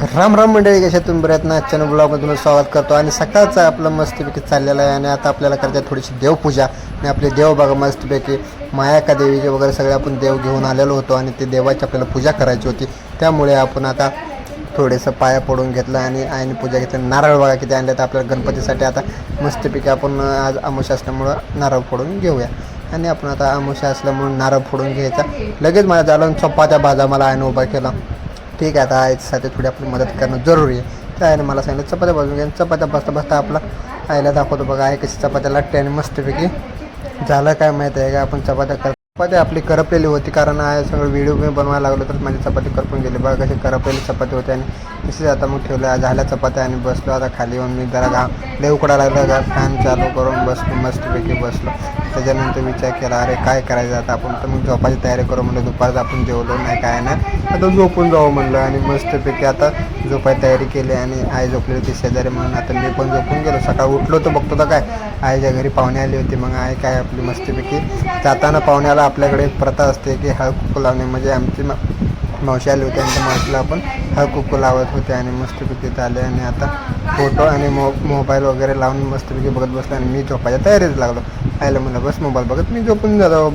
राम राम मंडळी कशातून प्रयत्न बऱ्यात ना? आजच्या ब्लॉगमध्ये स्वागत करतो. आणि सकाळचं आपलं मस्तपैकी चाललेलं आहे आणि आता आपल्याला करायचं आहे थोडीशी देवपूजा. आणि आपली देव बघा मस्तपैकी मायाका देवीचे वगैरे सगळे आपण देव घेऊन आलेलो होतो आणि ते देवाची आपल्याला पूजा करायची होती. त्यामुळे आपण आता थोडंसं पाया पडून घेतलं आणि आईने पूजा घेतली. नारळ बघा किती आणले तर आपल्याला गणपतीसाठी. आता मस्तपैकी आपण आज अमावस्या असल्यामुळं नारळ फोडून घेऊया. आणि आपण आता अमावस्या असल्यामुळं नारळ फोडून घ्यायचा. लगेच मला झालं चपात्या भाजा मला आईने उभा केला. ठीक आहे आता आईसाठी थोडी आपली मदत करणं जरुरी आहे. त्या आईने मला सांगितलं चपात्या बसून घ्या चपात्या बसता बसता आपला आईला दाखवतो बघा आई कशी चपात्याला टेन आणि मस्तपैकी. झालं काय माहीत आहे का आपण चपात्या कर चपाती आपली करपलेली होती कारण सगळं व्हिडिओ मी बनवायला लागलो तर माझी चपाती करपून गेली. बघा कशी करपलेली चपाती होती आणि तशीच आता मग ठेवलं. झाल्या चपात्या आणि बसलो आता खाली येऊन मी जरा घा लय उकडा लागला. जरा फॅन चालू करून बसलो मस्तपैकी बसलो. त्याच्यानंतर विचार केला अरे काय करायचं आता? आपण तर मग झोपाची तयारी करू म्हणलं दुपारचं आपण जेवलो नाही काय नाही. आता झोपून जाऊ म्हणलं आणि मस्तपैकी आता झोपायची तयारी केली आणि आई झोपलेली ती शेजारी म्हणून. आता मी पण झोपून गेलो. सकाळी उठलो तर बघतो तर काय आईच्या घरी पाहुणे आली होती. मग आई काय आपली मस्तीपैकी जाताना पाहुण्याला आपल्याकडे एक प्रथा असते की हळद कुकू लावणे. म्हणजे आमची मा- मावशी आली होती. आणि त्या मावशीला आपण हळद कुकू लावत होते आणि मस्तपैकी तिथे आले आणि आता फोटो आणि मो मोबाईल वगैरे लावून मस्तपैकी बघत बसलो आणि मी झोपायच्या तयारीच लागलो. आईला म्हणलं बस मोबाईल बघत मी झोपून जातो.